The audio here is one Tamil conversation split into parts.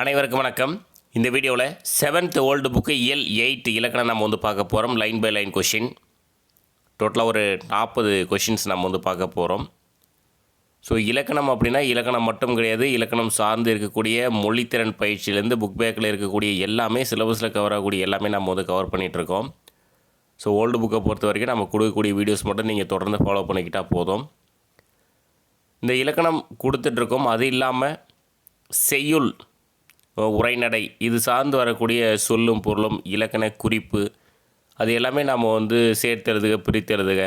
அனைவருக்கும் வணக்கம். இந்த வீடியோவில் செவன்த் ஓல்டு புக்கு இயல் எயிட் இலக்கணம் நம்ம வந்து பார்க்க போகிறோம் லைன் பை லைன் கொஷின் டோட்டலாக ஒரு நாற்பது கொஷின்ஸ் நம்ம வந்து பார்க்க போகிறோம் ஸோ இலக்கணம் அப்படின்னா இலக்கணம் மட்டும் கிடையாது. இலக்கணம் சார்ந்து இருக்கக்கூடிய மொழித்திறன் பயிற்சியிலேருந்து புக் பேக்கில் இருக்கக்கூடிய எல்லாமே சிலபஸில் கவர் ஆகக்கூடிய எல்லாமே நம்ம வந்து கவர் பண்ணிகிட்ருக்கோம் ஸோ ஓல்டு புக்கை பொறுத்த வரைக்கும் நம்ம கொடுக்கக்கூடிய வீடியோஸ் மட்டும் நீங்கள் தொடர்ந்து ஃபாலோ பண்ணிக்கிட்டால் போதும். இந்த இலக்கணம் கொடுத்துட்ருக்கோம் அது இல்லாமல் செய்யுள் உரைநடை. இது சார்ந்து வரக்கூடிய சொல்லும் பொருளும் இலக்கண குறிப்பு. அது எல்லாமே நம்ம வந்து சேர்த்து எழுதுக பிரித்து எழுதுக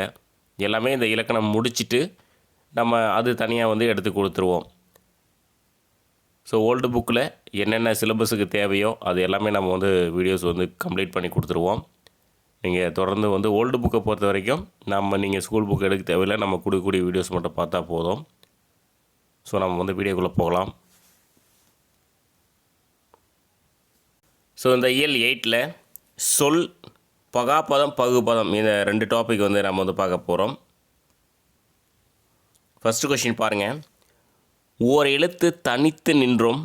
எல்லாமே இந்த இலக்கணம் முடிச்சிட்டு நம்ம அது தனியாக வந்து எடுத்து கொடுத்துருவோம். ஸோ ஓல்டு புக்கில் என்னென்ன சிலபஸுக்கு தேவையோ அது எல்லாமே நம்ம வந்து வீடியோஸ் வந்து கம்ப்ளீட் பண்ணி கொடுத்துருவோம். நீங்கள் தொடர்ந்து வந்து ஓல்டு புக்கை பொறுத்த வரைக்கும் நம்ம நீங்கள் ஸ்கூல் புக் எடுக்க தேவையில்லை நம்ம கொடுக்கக்கூடிய வீடியோஸ் மட்டும் பார்த்தா போதும். ஸோ நம்ம வந்து வீடியோக்குள்ளே போகலாம். ஸோ இந்த இயல் எயிட்டில் சொல் பகாபதம் பகுபதம் இந்த ரெண்டு டாபிக் வந்து நம்ம வந்து பார்க்க போகிறோம் ஃபஸ்ட்டு கொஷின் பாருங்கள் ஓர் எழுத்து தனித்து நின்றும்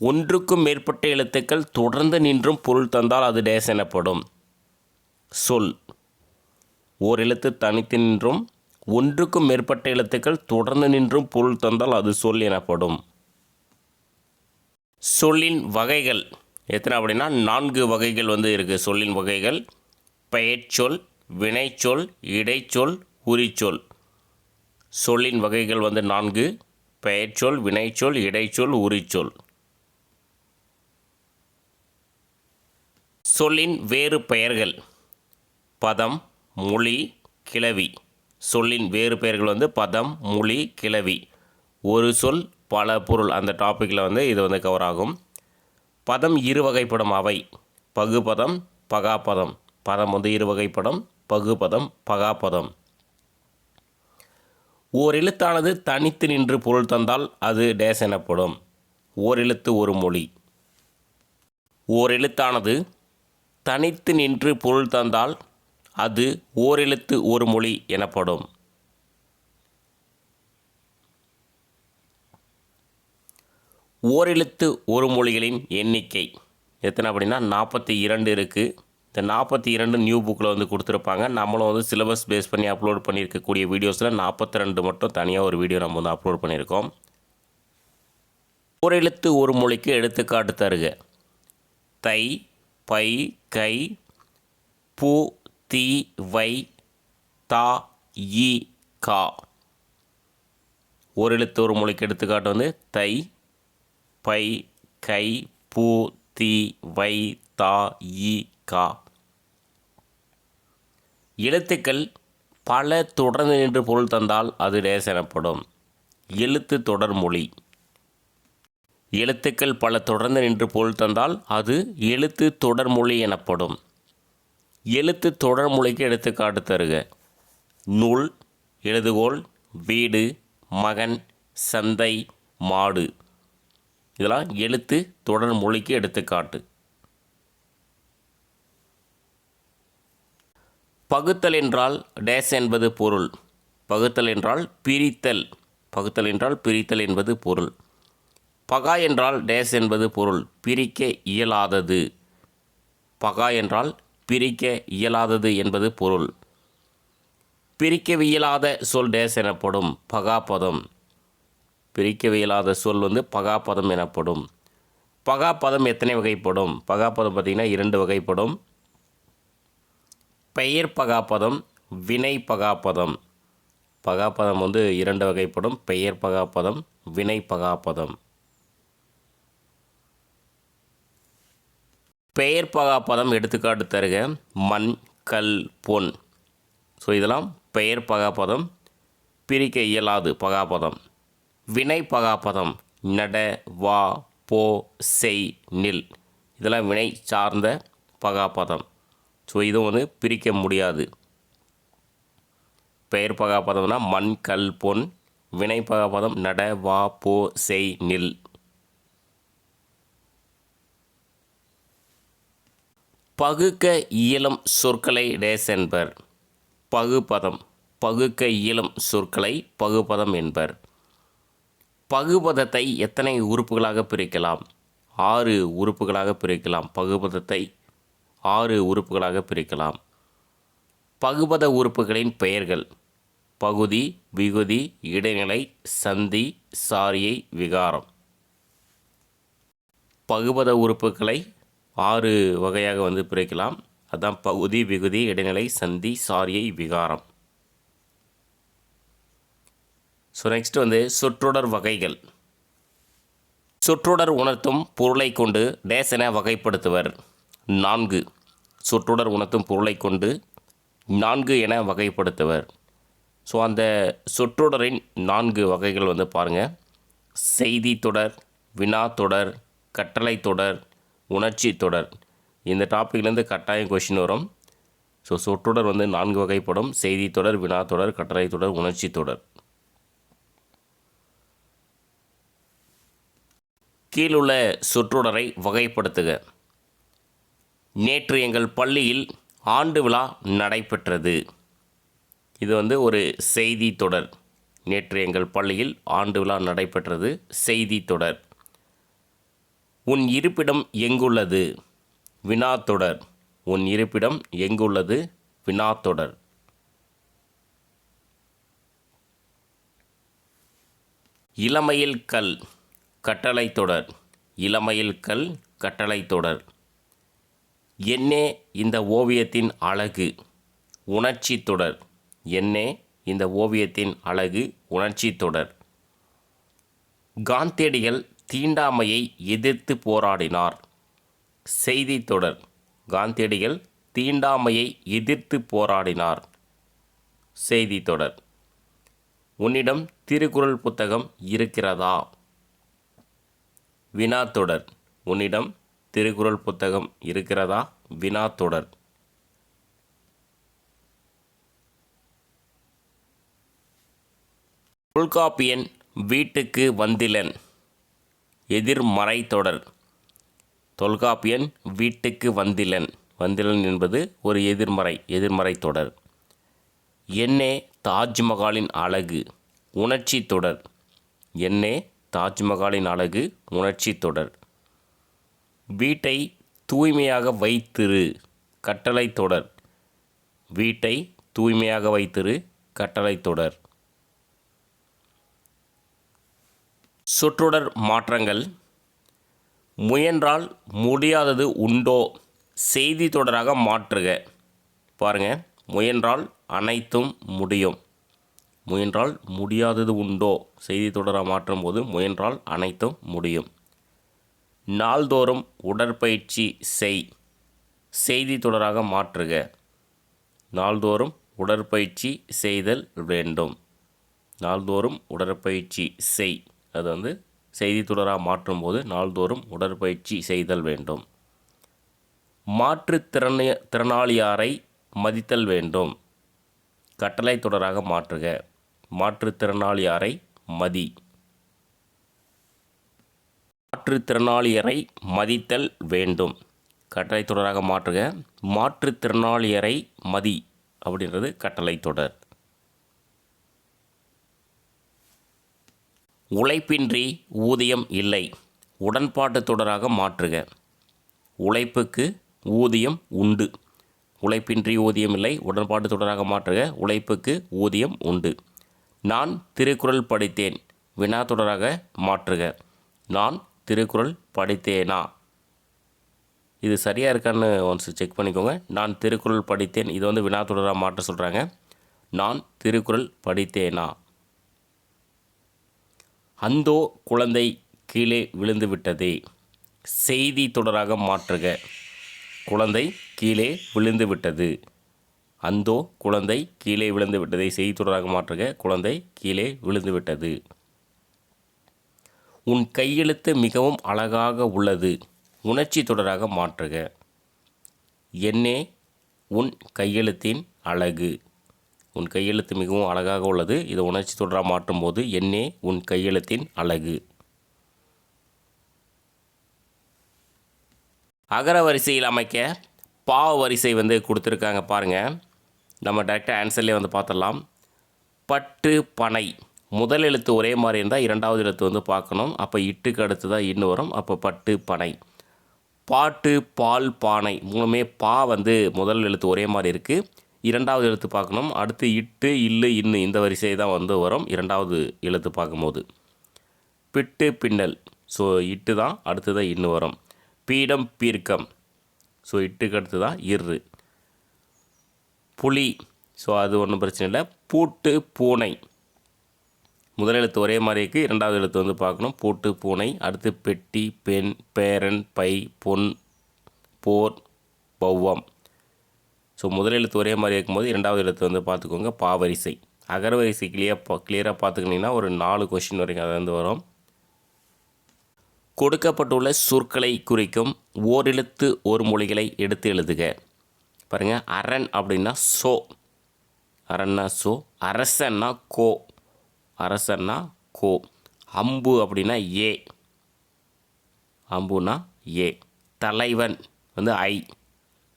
ஒன்றுக்கும் மேற்பட்ட எழுத்துக்கள் தொடர்ந்து நின்றும் பொருள் தந்தால் அது டேஸ் எனப்படும். சொல் ஓர் எழுத்து தனித்து நின்றும் ஒன்றுக்கும் மேற்பட்ட எழுத்துக்கள் தொடர்ந்து நின்றும் பொருள் தந்தால் அது சொல் எனப்படும். சொல்லின் வகைகள் எத்தனை அப்படின்னா நான்கு வகைகள் வந்து இருக்குது சொல்லின் வகைகள் பெயர்ச்சொல் வினைச்சொல் இடைச்சொல் உரிச்சொல். சொல்லின் வகைகள் வந்து நான்கு பெயர்ச்சொல் வினைச்சொல் இடைச்சொல் உரிச்சொல். சொல்லின் வேறு பெயர்கள் பதம் மொழி கிளவி. சொல்லின் வேறு பெயர்கள் வந்து பதம் மொழி கிளவி. ஒரு சொல் பல பொருள். அந்த டாப்பிக்கில் வந்து இது வந்து கவர் ஆகும். பதம் இரு வகைப்படும் அவை. பகுபதம் பகாபதம். பதம் வந்து இரு வகைப்படும் பகுபதம் பகாபதம். ஓர் எழுத்தானது தனித்து நின்று பொருள் தந்தால் அது டேஸ் எனப்படும். ஓர் எழுத்து ஒரு மொழி. ஓர் எழுத்தானது தனித்து நின்று பொருள் தந்தால் அது ஓரெழுத்து ஒரு மொழி எனப்படும். ஓரெழுத்து ஒரு மொழிகளின் எண்ணிக்கை. எத்தனை அப்படின்னா நாற்பத்தி இரண்டு இருக்குது இந்த நாற்பத்தி இரண்டு நியூ புக்கில் வந்து கொடுத்துருப்பாங்க. நம்மளும் வந்து சிலபஸ் பேஸ் பண்ணி அப்லோட் பண்ணியிருக்கக்கூடிய வீடியோஸில் நாற்பத்தி ரெண்டு மட்டும் தனியாக ஒரு வீடியோ நம்ம வந்து அப்லோட் பண்ணியிருக்கோம். ஓரெழுத்து ஒரு மொழிக்கு எடுத்துக்காட்டு தருக. தை பை கை பூ தி வை தா இ கா. ஒரு எழுத்து ஒரு மொழிக்கு எடுத்துக்காட்டு வந்து தை பை கை பூ தி வை தா இ கா எழுத்துக்கள் பல தொடர்ந்து நின்று பொருள் தந்தால் அது டேஸ் எனப்படும். எழுத்து தொடர் மொழி. எழுத்துக்கள் பல தொடர்ந்து நின்று பொருள் தந்தால் அது எழுத்து தொடர் மொழி எனப்படும். எழுத்து தொடர் மொழிக்கு எடுத்துக்காட்டு தருக. நூல் எழுதுகோல் வீடு மகன் சந்தை மாடு. இதெல்லாம் எழுத்து தொடர் மொழிக்கு எடுத்துக்காட்டு. பகுத்தல் என்றால் டேஸ் என்பது பொருள். பகுத்தல் என்றால் பிரித்தல். பகுத்தல் என்றால் பிரித்தல் என்பது பொருள். பகா என்றால் டேஸ் என்பது பொருள். பிரிக்க இயலாதது. பகா என்றால் பிரிக்க இயலாதது என்பது பொருள். பிரிக்கவியலாத சொல் டேஸ் எனப்படும் பகாபதம் பிரிக்கவியலாத சொல் வந்து பகாபதம் எனப்படும். பகாபதம் எத்தனை வகைப்படும்? பகாபதம் பார்த்திங்கன்னா இரண்டு வகைப்படும். பெயர் பகாபதம் வினை பகாபதம். பகாபதம் வந்து இரண்டு வகைப்படும். பெயர் பகாபதம் வினை பகாபதம். பெயர் பகாப்பதம் எடுத்துக்காட்டு தருக. மண் கல் பொன். ஸோ இதெல்லாம் பெயர் பகாப்பதம் பிரிக்க இயலாது பகாப்பதம் வினை பகாப்பதம் நட வா போ செய் நில். இதெல்லாம் வினை சார்ந்த பகாப்பதம் ஸோ இதுவும் வந்து பிரிக்க முடியாது. பெயர் பகாப்பதம்னா மண் கல் பொன். வினை பகாப்பதம் நட வா போ செய் நில். பகுக்க இயலும் சொற்களை டேஸ் என்பர் பகுபதம் பகுக்க இயலும் சொற்களை பகுபதம் என்பர். பகுபதத்தை எத்தனை உறுப்புகளாக பிரிக்கலாம்? ஆறு உறுப்புகளாக பிரிக்கலாம். பகுபதத்தை ஆறு உறுப்புகளாக பிரிக்கலாம். பகுபத உறுப்புகளின் பெயர்கள் பகுதி விகுதி இடைநிலை சந்தி சாரியை விகாரம். பகுபத உறுப்புகளை ஆறு வகையாக வந்து பிரிக்கலாம். அதான் பகுதி விகுதி இடைநிலை சந்தி சாரியை விகாரம். ஸோ நெக்ஸ்ட் வந்து சொற்றொடர் வகைகள். சொற்றொடர் உணர்த்தும் பொருளை கொண்டு டேசன என வகைப்படுத்துவர். நான்கு. சொற்றொடர் உணர்த்தும் பொருளை கொண்டு நான்கு என வகைப்படுத்துவர். ஸோ அந்த சொற்றொடரின் நான்கு வகைகள் வந்து பாருங்கள் செய்தி தொடர் வினா தொடர் கட்டளை தொடர் உணர்ச்சி தொடர். இந்த டாப்பிக்லேருந்து கட்டாயம் கொஷின் வரும். ஸோ சொற்றொடர் வந்து நான்கு வகைப்படும். செய்தி தொடர் வினா தொடர் கட்டளை தொடர் உணர்ச்சி தொடர். கீழுள்ள சொற்றொடரை வகைப்படுத்துக. நேற்று எங்கள் பள்ளியில் ஆண்டு விழா நடைபெற்றது. இது வந்து ஒரு செய்தி தொடர். நேற்று எங்கள் பள்ளியில் ஆண்டு விழா நடைபெற்றது செய்தி தொடர். உன் இருப்பிடம் எங்குள்ளது? வினா தொடர். உன் இருப்பிடம் எங்குள்ளது? வினா தொடர். இளமையில் கல். கட்டளை தொடர். இளமையில் கல் கட்டளை தொடர். என்னே இந்த ஓவியத்தின் அழகு உணர்ச்சி தொடர். என்னே இந்த ஓவியத்தின் அழகு உணர்ச்சி தொடர். காந்தியடிகள் தீண்டாமையை எதிர்த்து போராடினார். செய்தி தொடர். காந்தியடிகள் தீண்டாமையை எதிர்த்து போராடினார். செய்தி தொடர். உன்னிடம் திருக்குறள் புத்தகம் இருக்கிறதா? வினாத்தொடர் உன்னிடம் திருக்குறள் புத்தகம் இருக்கிறதா? வினாத்தொடர் தொல்காப்பியன் வீட்டுக்கு வந்திலன். எதிர்மறை தொடர். தொல்காப்பியன் வீட்டுக்கு வந்திலன். வந்திலன் என்பது ஒரு எதிர்மறை எதிர்மறை தொடர். என்னே தாஜ்மஹாலின் அழகு. உணர்ச்சி தொடர். என்னே தாஜ்மஹாலின் அழகு உணர்ச்சி தொடர். வீட்டை தூய்மையாக வைத்திரு கட்டளை தொடர். வீட்டை தூய்மையாக வைத்திரு கட்டளை தொடர். சொற்றொடர் மாற்றங்கள். முயன்றால் முடியாதது உண்டோ? செய்தி தொடராக மாற்றுக. பாருங்க. முயன்றால் அனைத்தும் முடியும். முயன்றால் முடியாதது உண்டோ? செய்தி தொடராக மாற்றும் போது முயன்றால் அனைத்தும் முடியும். நாள்தோறும் உடற்பயிற்சி செய். செய்தி தொடராக மாற்றுக. நாள்தோறும் உடற்பயிற்சி செய்தல் வேண்டும். நாள்தோறும் உடற்பயிற்சி செய். அது வந்து செய்தி தொடராக மாற்றும்போது நாள்தோறும் உடற்பயிற்சி செய்தல் வேண்டும். மாற்றுத்திறனை திறனாளியாரை மதித்தல் வேண்டும். கட்டளை தொடராக மாற்றுக. மாற்றுத்திறனாளியாரை மதி. மாற்றுத்திறனாளியரை மதித்தல் வேண்டும். கட்டளை தொடராக மாற்றுக. மாற்றுத்திறனாளியரை மதி அப்படின்றது கட்டளை தொடர். உழைப்பின்றி ஊதியம் இல்லை. உடன்பாட்டு தொடராக மாற்றுக. உழைப்புக்கு ஊதியம் உண்டு. உழைப்பின்றி ஊதியம் இல்லை. உடன்பாட்டு தொடராக மாற்றுக. உழைப்புக்கு ஊதியம் உண்டு. நான் திருக்குறள் படித்தேன். வினா தொடராக மாற்றுக. நான் திருக்குறள் படித்தேனா? இது சரியாக இருக்கான்னு ஒன்ஸ் செக் பண்ணிக்கோங்க. நான் திருக்குறள் படித்தேன். இது வந்து வினா தொடராக மாற்ற சொல்கிறாங்க நான் திருக்குறள் படித்தேனா? அந்தோ குழந்தை கீழே விழுந்து விட்டதே. செய்தி தொடராக மாற்றுக. குழந்தை கீழே விழுந்து விட்டது. அந்தோ குழந்தை கீழே விழுந்து விட்டதை செய்தி தொடராக மாற்றுக குழந்தை கீழே விழுந்து விட்டது. உன் கையெழுத்து மிகவும் அழகாக உள்ளது உணர்ச்சி தொடராக மாற்றுக. என்னே உன் கையெழுத்தின் அழகு. உன் கையெழுத்து மிகவும் அழகாக உள்ளது இதை உணர்ச்சி தொடராக மாற்றும்போது என்னே உன் கையெழுத்தின் அழகு. அகர வரிசையில் அமைக்க பாவ வரிசை வந்து கொடுத்துருக்காங்க பாருங்கள் நம்ம டேரெக்டாக ஆன்சர்லேயே வந்து பார்த்துடலாம் பட்டு பனை. முதல் எழுத்து ஒரே மாதிரி இருந்தால் இரண்டாவது எழுத்து வந்து பார்க்கணும். அப்போ இட்டுக்கு அடுத்து தான் இன்னு வரும். அப்போ பட்டு பனை. பாட்டு பால் பானை. மூணுமே பா வந்து முதல் எழுத்து ஒரே மாதிரி இருக்குது இரண்டாவது எழுத்து பார்க்கணும். அடுத்து இட்டு இல்லு இன்னு இந்த வரிசை தான் வந்து வரும். இரண்டாவது எழுத்து பார்க்கும்போது. பிட்டு பின்னல். ஸோ இட்டு தான் அடுத்து தான் இன்னு வரும். பீடம் பீர்க்கம். ஸோ இட்டுக்கு அடுத்து தான் இரு புலி. ஸோ அது ஒன்றும் பிரச்சனை இல்லை. பூட்டு பூனை. முதல் எழுத்து ஒரே மாதிரி இருக்குது இரண்டாவது எழுத்து வந்து பார்க்கணும். பூட்டு பூனை. அடுத்து பெட்டி பெண் பேரன் பை பொன் போர் பௌவம். ஸோ முதல் எழுத்து ஒரே மாதிரி இருக்கும்போது இரண்டாவது எழுத்து வந்து பார்த்துக்கோங்க. பாவரிசை. அகரவரிசை கிளியர் கிளியராக பார்த்துக்கிட்டிங்கன்னா ஒரு நாலு கொஷின் வரைக்கும் அது வந்து வரும். கொடுக்கப்பட்டுள்ள சொற்களை குறிக்கும் ஓரெழுத்து ஒரு மொழிகளை எடுத்து எழுதுக. பாருங்கள் அரண் அப்படின்னா சோ. அரண்னா சோ அரசன்னா கோ. அரசன்னா கோ. அம்பு அப்படின்னா ஏ. அம்புனா ஏ. தலைவன் வந்து ஐ.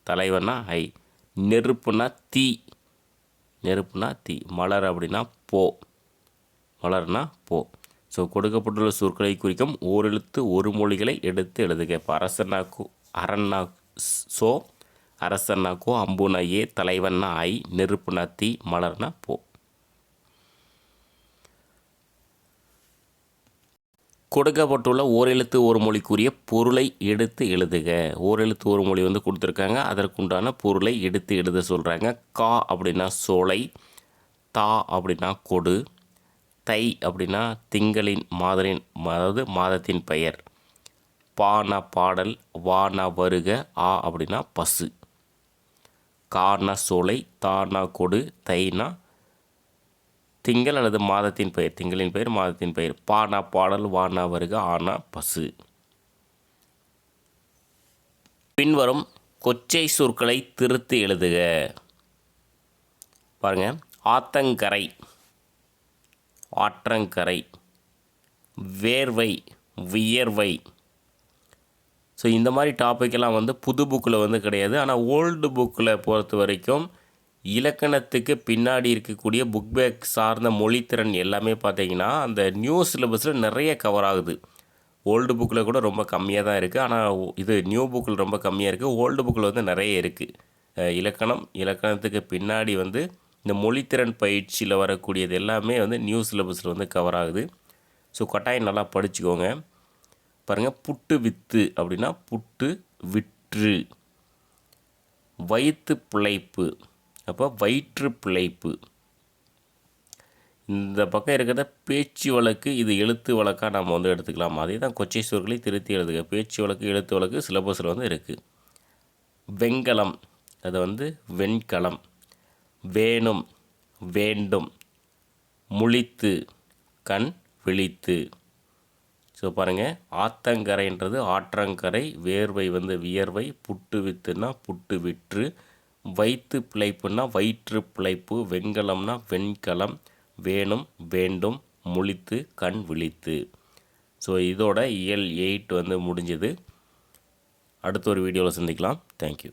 தலைவன்னா ஐ. நெருப்புனா தீ. நெருப்புனா தீ. மலர் அப்படின்னா போ. மலர்னா போ. ஸோ கொடுக்கப்பட்டுள்ள சொற்களை குறிக்கும் ஓரெழுத்து ஒரு மொழிகளை எடுத்து எழுதுக. இப்போ அரசன்னா கு அரண்னா சோ. அரசன்னா கோ அம்புனா ஏ தலைவன்னா ஐ நெருப்புனா தீ மலர்னா போ. கொடுக்கப்பட்டுள்ள ஓரெழுத்து ஒரு மொழிக்குரிய பொருளை எடுத்து எழுதுக. ஓரெழுத்து ஒரு மொழி வந்து கொடுத்துருக்காங்க. அதற்குண்டான பொருளை எடுத்து எழுத சொல்கிறாங்க கா அப்படின்னா சோலை தா அப்படின்னா கொடு தை அப்படின்னா திங்களின் மாதரின் அதாவது மாதத்தின் பெயர். பானா பாடல் வானா வருக ஆ அப்படின்னா பசு. கானா சோலை தானா கொடு தைனா திங்கள் அல்லது மாதத்தின் பெயர் திங்களின் பெயர் மாதத்தின் பெயர். பானா பாடல் வானா வருக ஆனா பசு. பின்வரும் கொச்சை சொற்களை திருத்தி எழுதுக. பாருங்க. ஆத்தங்கரை ஆற்றங்கரை. வேர்வை வியர்வை ஸோ இந்த மாதிரி டாப்பிக்கெல்லாம் வந்து புது புக்கில் வந்து கிடையாது. ஆனால் ஓல்டு புக்கில் பொறுத்த வரைக்கும் இலக்கணத்துக்கு பின்னாடி இருக்கக்கூடிய புக் பேக் சார்ந்த மொழித்திறன் எல்லாமே பார்த்தீங்கன்னா அந்த நியூ சிலபஸில் நிறைய கவர் ஆகுது. ஓல்டு புக்கில் கூட ரொம்ப கம்மியாக தான் இருக்குது ஆனால் இது நியூ புக்கில் ரொம்ப கம்மியாக இருக்குது ஓல்டு புக்கில் வந்து நிறைய இருக்குது இலக்கணம் இலக்கணத்துக்கு பின்னாடி வந்து இந்த மொழித்திறன் பயிற்சியில் வரக்கூடியது எல்லாமே வந்து நியூ சிலபஸில் வந்து கவர் ஆகுது. ஸோ கட்டாயம் நல்லா படிச்சுக்கோங்க. பாருங்கள் புட்டு வித்து அப்படின்னா புட்டு விற்று. வயிற்று பிழைப்பு. அப்போ வயிற்று பிழைப்பு. இந்த பக்கம் இருக்கிறத பேச்சு வழக்கு இது எழுத்து வழக்காக நம்ம வந்து எடுத்துக்கலாம். அதே தான் கொச்சை சொற்களை திருத்தி எழுதுக. பேச்சு வழக்கு எழுத்து வழக்கு சிலபஸில் வந்து இருக்குது வெண்கலம். அது வந்து வெண்கலம். வேணும் வேண்டும். முழித்து கண் விழித்து. ஸோ பாருங்கள் ஆத்தங்கரைன்றது ஆற்றங்கரை வேர்வை வந்து வியர்வை புட்டு வித்துனா புட்டு விற்று வயிற்று பிழைப்புனா வயிற்று பிழைப்பு வெண்கலம்னா வெண்கலம் வேணும் வேண்டும் முழித்து கண் விழித்து. ஸோ இதோட இயல் எயிட் வந்து முடிஞ்சது. அடுத்த ஒரு வீடியோவில் சந்திக்கலாம். தேங்க்யூ